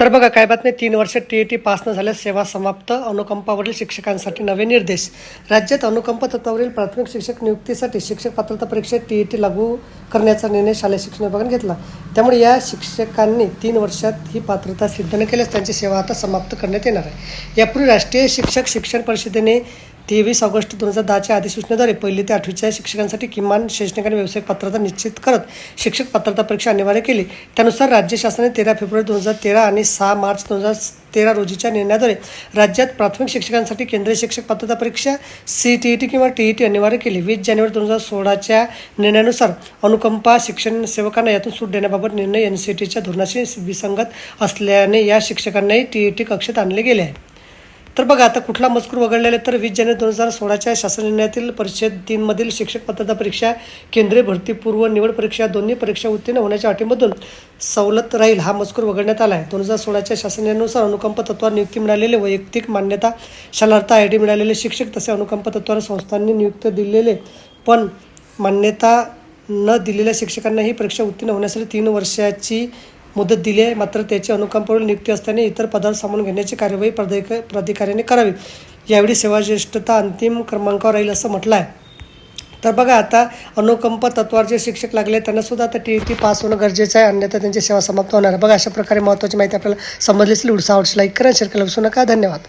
तर बघा काय बातमी? तीन वर्ष टी ई टी पास न झाल्यास सेवा समाप्त. अनुकंपावरील शिक्षकांसाठी नवे निर्देश. राज्यात अनुकंप तत्वावरील प्राथमिक शिक्षक नियुक्तीसाठी शिक्षक पात्रता परीक्षेत टी ई टी लागू करण्याचा निर्णय शालेय शिक्षण विभागाने घेतला. त्यामुळे या शिक्षकांनी तीन वर्षात ही पात्रता सिद्ध न केल्यास त्यांची सेवा आता समाप्त करण्यात येणार आहे. यापूर्वी राष्ट्रीय शिक्षक शिक्षण परिषदेने तेवीस ऑगस्ट दोन हजार दहाच्या अधिसूचनेद्वारे पहिली ते आठवीच्या शिक्षकांसाठी किमान शैक्षणिक आणि व्यावसायिक पात्रता निश्चित करत शिक्षक पात्रता परीक्षा अनिवार्य केली. त्यानुसार राज्य शासनाने तेरा फेब्रुवारी दोन हजार तेरा आणि सहा मार्च दोन हजार तेरा रोजीच्या निर्णयाद्वारे राज्यात प्राथमिक शिक्षकांसाठी केंद्रीय शिक्षक पात्रता परीक्षा सी टी ई टी किंवा टी ई टी अनिवार्य केली. वीस जानेवारी दोन हजार सोळाच्या निर्णयानुसार अनुकंपा शिक्षण सेवकांना यातून सूट देण्याबाबत निर्णय एन सी टीच्या धोरणाशी विसंगत असल्याने या शिक्षकांनाही टी ई टी कक्षेत आणले गेले आहे. तर बघा आता कुठला मजकूर वगळलेला आहे तर वीस जानेवारी दोन हजार सोळाच्या शासन निर्णयातील परिषद तीनमधील शिक्षक पात्रता परीक्षा केंद्रीय भरतीपूर्व निवड परीक्षा दोन्ही परीक्षा उत्तीर्ण होण्याच्या अटीमधून सवलत राहील हा मजकूर वगळण्यात आला आहे. दोन हजार सोळाच्या शासन निर्णयानुसार अनुकंप तत्वावर नियुक्ती मिळालेले वैयक्तिक मान्यता शालार्थ आय डी मिळालेले शिक्षक तसे अनुकंप तत्वावर संस्थांनी नियुक्त दिलेले पण मान्यता न दिलेल्या शिक्षकांना ही परीक्षा उत्तीर्ण होण्यासाठी तीन वर्षाची मुदत दिली आहे. मात्र त्याची अनुकंपावरील नियुक्ती असताना इतर पदार्थ सामावून घेण्याची कार्यवाही प्राधिक प्राधिकाऱ्याने करावी. यावेळी सेवाज्येष्ठता अंतिम क्रमांकावर राहील असं म्हटलं आहे. तर बघा आता अनुकंप तत्वावर जे शिक्षक लागले त्यांना सुद्धा आता टी टी पास होणं गरजेचं आहे. अन्यथा त्यांची सेवा समाप्त होणार आहे. बघा अशा प्रकारे महत्त्वाची माहिती आपल्याला समजली असली उडसा आवडशी लाईक करा शेअर करायला विसरू नका. धन्यवाद.